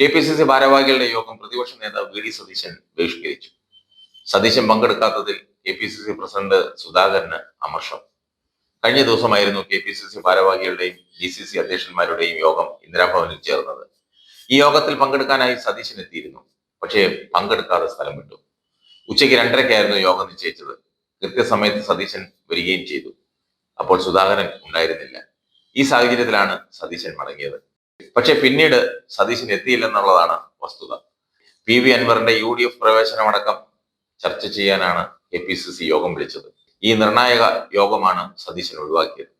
K P C C ഭാരവാഹികളുടെ യോഗം പ്രതിപക്ഷ നേതാവ് വി ഡി സതീശൻ ബഹിഷ്കരിച്ചു. Satheesan പങ്കെടുക്കാത്തതിൽ K P C C president സുധാകരന് അമർഷം. കഴിഞ്ഞ ദിവസമായിരുന്നു കെ പി സി സി ഭാരവാഹികളുടെയും ഡി സി സി അധ്യക്ഷന്മാരുടെയും യോഗം ഇന്ദിരാഭവനിൽ ചേർന്നത്. ഈ യോഗത്തിൽ പങ്കെടുക്കാനായി സതീശൻ എത്തിയിരുന്നു. പക്ഷേ പങ്കെടുക്കാതെ സ്ഥലം വിട്ടു. ഉച്ചയ്ക്ക് രണ്ടരയ്ക്കായിരുന്നു യോഗം നിശ്ചയിച്ചത്. കൃത്യസമയത്ത് സതീശൻ വരികയും ചെയ്തു. അപ്പോൾ സുധാകരൻ ഉണ്ടായിരുന്നില്ല. ഈ സാഹചര്യത്തിലാണ് സതീശൻ മടങ്ങിയത്. പക്ഷെ പിന്നീട് സതീശൻ എത്തിയില്ലെന്നുള്ളതാണ് വസ്തുത. പി വി അൻവറിന്റെ യു ഡി എഫ് പ്രവേശനമടക്കം ചർച്ച ചെയ്യാനാണ് കെ പി സി സി യോഗം വിളിച്ചത്. ഈ നിർണായക യോഗമാണ് സതീശൻ ഒഴിവാക്കിയത്.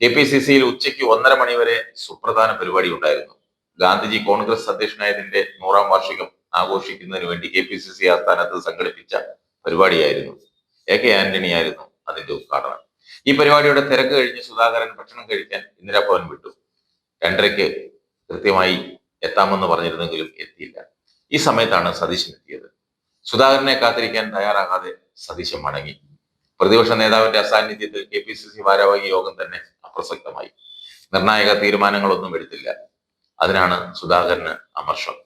കെ പി സി സിയിൽ ഉച്ചയ്ക്ക് ഒന്നര മണിവരെ സുപ്രധാന പരിപാടി ഉണ്ടായിരുന്നു. ഗാന്ധിജി കോൺഗ്രസ് അധ്യക്ഷനായതിന്റെ നൂറാം വാർഷികം ആഘോഷിക്കുന്നതിന് വേണ്ടി കെ പി സി സി ആസ്ഥാനത്ത് സംഘടിപ്പിച്ച പരിപാടിയായിരുന്നു. എ കെ ആന്റണി ആയിരുന്നു അതിന്റെ ഉദ്ഘാടനം. ഈ പരിപാടിയുടെ തിരക്ക് കഴിഞ്ഞ് സുധാകരൻ ഭക്ഷണം കഴിക്കാൻ ഇന്ദിരാഭവൻ വിട്ടു. രണ്ടരയ്ക്ക് കൃത്യമായി എത്താമെന്ന് പറഞ്ഞിരുന്നെങ്കിലും എത്തിയില്ല. ഈ സമയത്താണ് സതീശൻ എത്തിയത്. സുധാകരനെ കാത്തിരിക്കാൻ തയ്യാറാകാതെ സതീശൻ മടങ്ങി. പ്രതിപക്ഷ നേതാവിന്റെ അസാന്നിധ്യത്തിൽ കെ പി സി സി ഭാരവാഹി യോഗം തന്നെ അപ്രസക്തമായി. നിർണായക തീരുമാനങ്ങളൊന്നും എടുത്തില്ല. അതിനാണ് സുധാകരന് അമർഷം.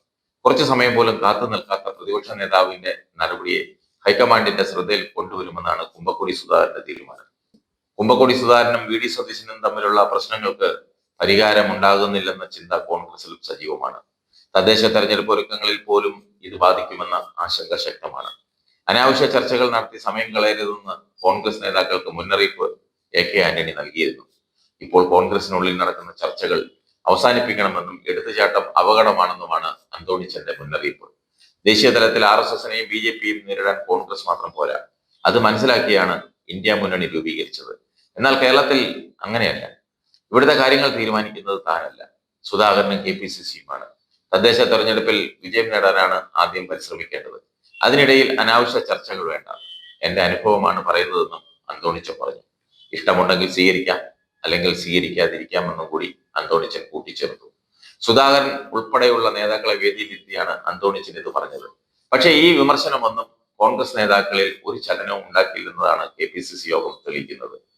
കുറച്ചു സമയം പോലും കാത്തു നിൽക്കാത്ത പ്രതിപക്ഷ നേതാവിന്റെ നടപടിയെ ഹൈക്കമാൻഡിന്റെ ശ്രദ്ധയിൽ കൊണ്ടുവരുമെന്നാണ് കുമ്പക്കുടി സുധാകരന്റെ തീരുമാനം. കുമ്പക്കുടി സുധാകരനും വി ഡി സതീശനും തമ്മിലുള്ള പ്രശ്നങ്ങൾക്ക് പരിഹാരമുണ്ടാകുന്നില്ലെന്ന ചിന്ത കോൺഗ്രസിൽ സജീവമാണ്. തദ്ദേശ തെരഞ്ഞെടുപ്പ് ഒരുക്കങ്ങളിൽ പോലും ഇത് ബാധിക്കുമെന്ന ആശങ്ക ശക്തമാണ്. അനാവശ്യ ചർച്ചകൾ നടത്തി സമയം കളയരുതെന്ന് കോൺഗ്രസ് നേതാക്കൾക്ക് മുന്നറിയിപ്പ് എ കെ ആന്റണി നൽകിയിരുന്നു. ഇപ്പോൾ കോൺഗ്രസിനുള്ളിൽ നടക്കുന്ന ചർച്ചകൾ അവസാനിപ്പിക്കണമെന്നും എടുത്തുചാട്ടം അപകടമാണെന്നുമാണ് അന്തോണിച്ചന്റെ മുന്നറിയിപ്പ്. ദേശീയ തലത്തിൽ ആർ എസ് എസിനെയും ബി ജെ പിയും നേരിടാൻ കോൺഗ്രസ് മാത്രം പോരാ. അത് മനസ്സിലാക്കിയാണ് ഇന്ത്യ മുന്നണി രൂപീകരിച്ചത്. എന്നാൽ കേരളത്തിൽ അങ്ങനെയല്ല. ഇവിടുത്തെ കാര്യങ്ങൾ തീരുമാനിക്കുന്നത് താനല്ല. സുധാകരനും കെ പി സി സിയുമാണ്. തദ്ദേശ തെരഞ്ഞെടുപ്പിൽ വിജയം നേടാനാണ് ആദ്യം പരിശ്രമിക്കേണ്ടത്. അതിനിടയിൽ അനാവശ്യ ചർച്ചകൾ വേണ്ട. എന്റെ അനുഭവമാണ് പറയുന്നതെന്നും അന്തോണിച്ച പറഞ്ഞു. ഇഷ്ടമുണ്ടെങ്കിൽ സ്വീകരിക്കാം അല്ലെങ്കിൽ സ്വീകരിക്കാതിരിക്കാമെന്നും കൂടി അന്തോണിച്ചൻ കൂട്ടിച്ചേർത്തു. സുധാകരൻ ഉൾപ്പെടെയുള്ള നേതാക്കളെ വേദിയിലെത്തിയാണ് അന്തോണിച്ചൻ ഇത് പറഞ്ഞത്. പക്ഷേ ഈ വിമർശനമൊന്നും കോൺഗ്രസ് നേതാക്കളിൽ ഒരു ചലനവും ഉണ്ടാക്കില്ലെന്നതാണ് കെ പി സി സി യോഗം തെളിയിക്കുന്നത്.